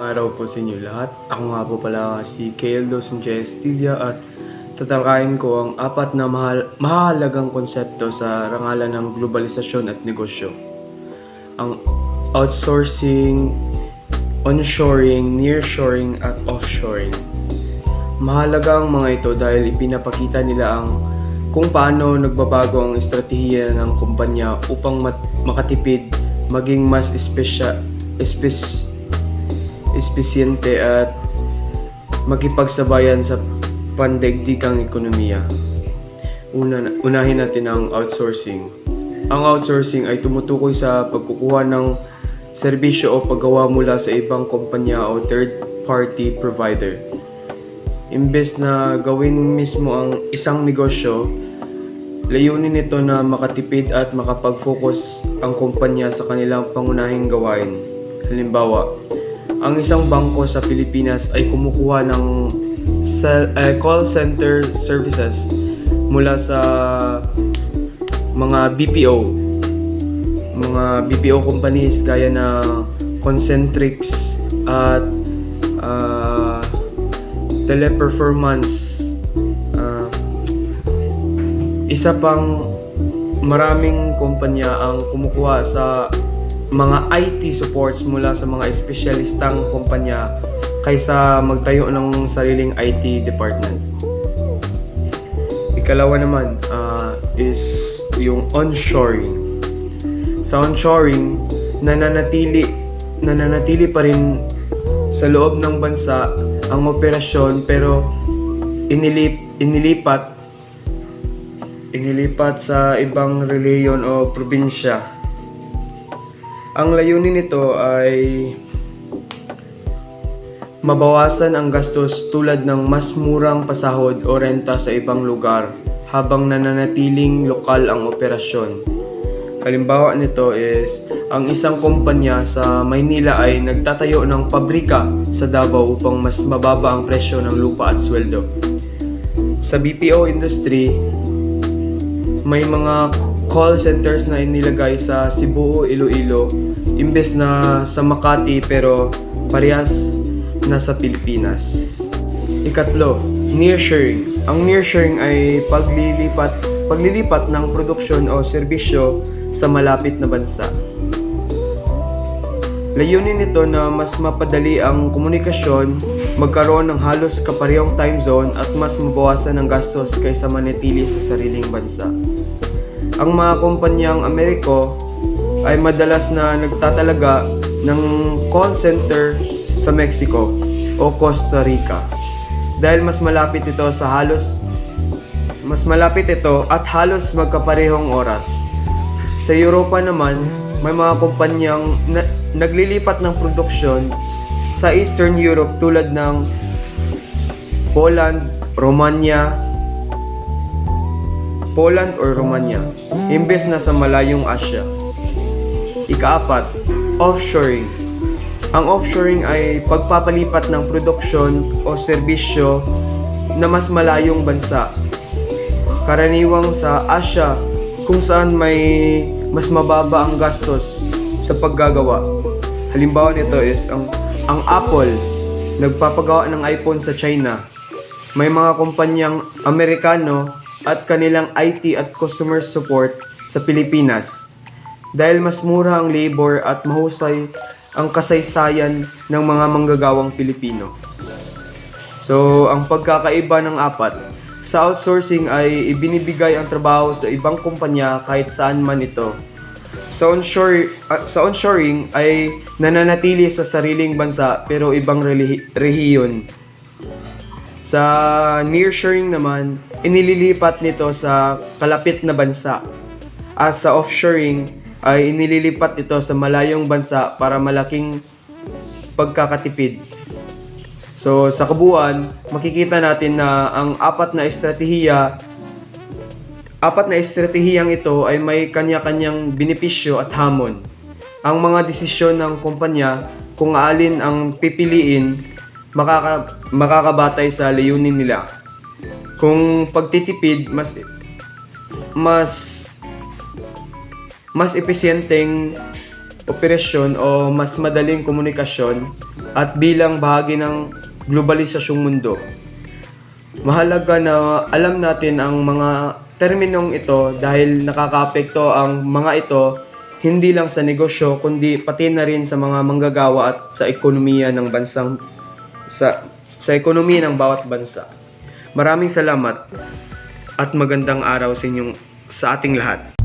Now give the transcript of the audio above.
po sa inyo lahat. Ako nga po pala si Kaeldo Sanchez Tilla at tatalakayin ko ang apat na mahal mahalagang konsepto sa rangalan ng globalisasyon at negosyo. Ang outsourcing, onshoring, nearshoring at offshoring. Mahalaga ang mga ito dahil ipinapakita nila ang kung paano nagbabago ang estratehiya ng kumpanya upang makatipid, maging mas espesya, espes, espesyente at makipagsabayan sa pandaigdigang ekonomiya. Una, unahin natin ang outsourcing. Ang outsourcing ay tumutukoy sa pagkukuha ng serbisyo o paggawa mula sa ibang kumpanya o third-party provider. Imbes na gawin mismo ang isang negosyo, layunin nito na makatipid at makapag-focus ang kumpanya sa kanilang pangunahing gawain. Halimbawa, ang isang bangko sa Pilipinas ay kumukuha ng cell- eh, call center services mula sa mga BPO mga BPO companies gaya na Concentrix at ah, Teleperformance. Ah, isa pang maraming kumpanya ang kumukuha sa mga IT supports mula sa mga espesyalistang kumpanya kaysa magtayo ng sariling IT department. Ikalawa naman ah, is yung onshoring. Sa onshoring, nananatili nananatili pa rin sa loob ng bansa ang operasyon pero inilip, inilipat inilipat sa ibang reliyon o probinsya. Ang layunin nito ay mabawasan ang gastos tulad ng mas murang pasahod o renta sa ibang lugar habang nananatiling lokal ang operasyon. Halimbawa nito is, ang isang kumpanya sa Maynila ay nagtatayo ng pabrika sa Davao upang mas mababa ang presyo ng lupa at sweldo. Sa BPO industry, may mga call centers na inilagay sa Cebu, Iloilo, imbes na sa Makati pero parehas na sa Pilipinas. Ikatlo, nearshoring. Ang nearshoring ay paglilipat paglilipat ng produksyon o serbisyo sa malapit na bansa. Layunin nito na mas mapadali ang komunikasyon, magkaroon ng halos kaparehong time zone at mas mabawasan ang gastos kaysa manatili sa sariling bansa. Ang mga kumpanyang Ameriko ay madalas na nagtatalaga ng call center sa Mexico o Costa Rica dahil mas malapit ito sa halos mas malapit ito at halos magkaparehong oras. Sa Europa naman, may mga kumpanyang na- naglilipat ng produksyon sa Eastern Europe tulad ng Poland, Romania, Poland or Romania, imbes na sa malayong Asya. Ikaapat, offshoring. Ang offshoring ay pagpapalipat ng produksyon o serbisyo na mas malayong bansa karaniwang sa Asia kung saan may mas mababa ang gastos sa paggagawa. Halimbawa nito is ang ang Apple nagpapagawa ng iPhone sa China. May mga kumpanyang Amerikano at kanilang IT at customer support sa Pilipinas. Dahil mas mura ang labor at mahusay ang kasaysayan ng mga manggagawang Pilipino. So, ang pagkakaiba ng apat, sa outsourcing ay ibinibigay ang trabaho sa ibang kumpanya kahit saan man ito. Sa, onshore, ah, sa onshoring ay nananatili sa sariling bansa pero ibang rehiyon. Sa nearshoring naman, inililipat nito sa kalapit na bansa. At sa offshoring ay inililipat ito sa malayong bansa para malaking pagkakatipid. So sa kabuuan, makikita natin na ang apat na estratehiya apat na estratehiyang ito ay may kanya-kanyang benepisyo at hamon. Ang mga desisyon ng kumpanya kung alin ang pipiliin makaka, makakabatay sa layunin nila. Kung pagtitipid mas mas mas epesyenteng operasyon o mas madaling komunikasyon at bilang bahagi ng globalisasyong mundo. Mahalaga na alam natin ang mga terminong ito dahil nakakaapekto ang mga ito hindi lang sa negosyo kundi pati na rin sa mga manggagawa at sa ekonomiya ng bansang sa sa ekonomiya ng bawat bansa. Maraming salamat at magandang araw sa inyong sa ating lahat.